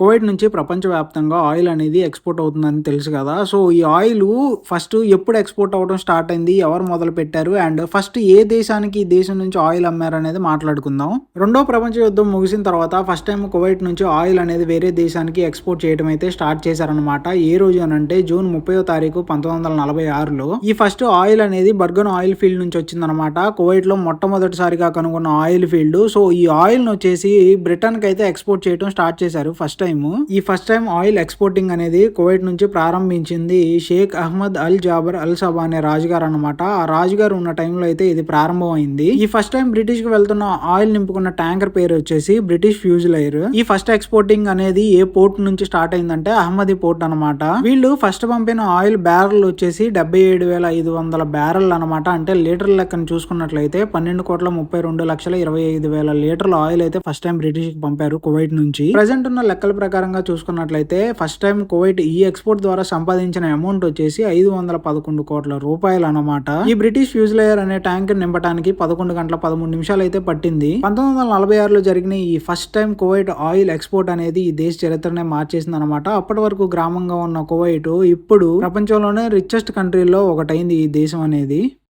Kuwait నుంచి ప్రపంచవ్యాప్తంగా oil అనేది ఎక్స్పోర్ట్ అవుతుందని తెలుసు కదా. సో ఈ ఆయిల్ ఫస్ట్ ఎప్పుడు ఎక్స్పోర్ట్ అవ్వడం స్టార్ట్ అయింది ఎవరు మొదలు పెట్టారు అండ్ ఫస్ట్ ఏ దేశానికి ఈ దేశం నుంచి ఆయిల్ అమ్మారు అనేది మాట్లాడుకుందాం. రెండో ప్రపంచ యుద్ధం ముగిసిన తర్వాత ఫస్ట్ టైం కువైట్ నుంచి ఆయిల్ అనేది వేరే దేశానికి ఎక్స్పోర్ట్ చేయడం అయితే స్టార్ట్ చేశారనమాట ఏ రోజు అనంటే జూన్ ముప్పయో తారీఖు పంతొమ్మిది వందల నలభై ఆరులో. ఈ ఫస్ట్ ఆయిల్ అనేది బర్గన్ ఆయిల్ ఫీల్డ్ నుంచి వచ్చిందనమాట కువైట్లో మొట్టమొదటిసారిగా కనుగొన్న ఆయిల్ ఫీల్డ్. సో ఈ ఆయిల్ వచ్చేసి బ్రిటన్కి అయితే ఎక్స్పోర్ట్ చేయడం స్టార్ట్ చేశారు ఫస్ట్ టైం. ఈ ఫస్ట్ టైం ఆయిల్ ఎక్స్పోర్టింగ్ అనేది కువైట్ నుంచి ప్రారంభించింది Sheikh Ahmad Al Jaber Al Sabah అనే రాజుగారు అనమాట ఆ రాజుగారు ఉన్న టైంలో అయితే ఇది ప్రారంభమైంది. ఈ ఫస్ట్ టైం బ్రిటిష్కి వెళ్తున్న ఆయిల్ నింపుకున్న ట్యాంకర్ పేరు వచ్చేసి బ్రిటిష్ ఫ్యూజ్లైర్. ఈ ఫస్ట్ ఎక్స్పోర్టింగ్ అనేది ఏ పోర్ట్ నుంచి స్టార్ట్ అయిందంటే అహ్మదీ పోర్ట్ అనమాట వీళ్ళు ఫస్ట్ పంపిన ఆయిల్ బ్యారల్ వచ్చేసి డెబ్బై ఏడు వేల ఐదు వందల బ్యారల్ అనమాట అంటే లీటర్ లెక్కను చూసుకున్నట్లయితే పన్నెండు కోట్ల ముప్పై రెండు లక్షల ఇరవై ఐదు వేల లీటర్ల ఆయిల్ అయితే ఫస్ట్ టైం బ్రిటిష్కి పంపారు కువైట్ నుంచి. ప్రజెంట్ ఉన్న లెక్కల ప్రకారంగా చూసుకున్నట్లయితే ఫస్ట్ టైం కువైట్ ఈ ఎక్స్పోర్ట్ ద్వారా సంపాదించిన అమౌంట్ వచ్చేసి ఐదు వందల పదకొండు కోట్ల రూపాయలు అనమాట ఈ బ్రిటిష్ ఫ్యూజ్లేయర్ అనే ట్యాంక్ నింపడానికి పదకొండు గంటల పదమూడు నిమిషాలు అయితే పట్టింది. పంతొమ్మిది వందల నలభై ఆరులో జరిగిన ఈ first time Kuwait oil export అనేది ఈ దేశ చరిత్రనే మార్చేసింది అనమాట అప్పటి వరకు గ్రామంగా ఉన్న కువైట్ ఇప్పుడు ప్రపంచంలోనే రిచెస్ట్ కంట్రీలో ఒకటైంది ఈ దేశం అనేది.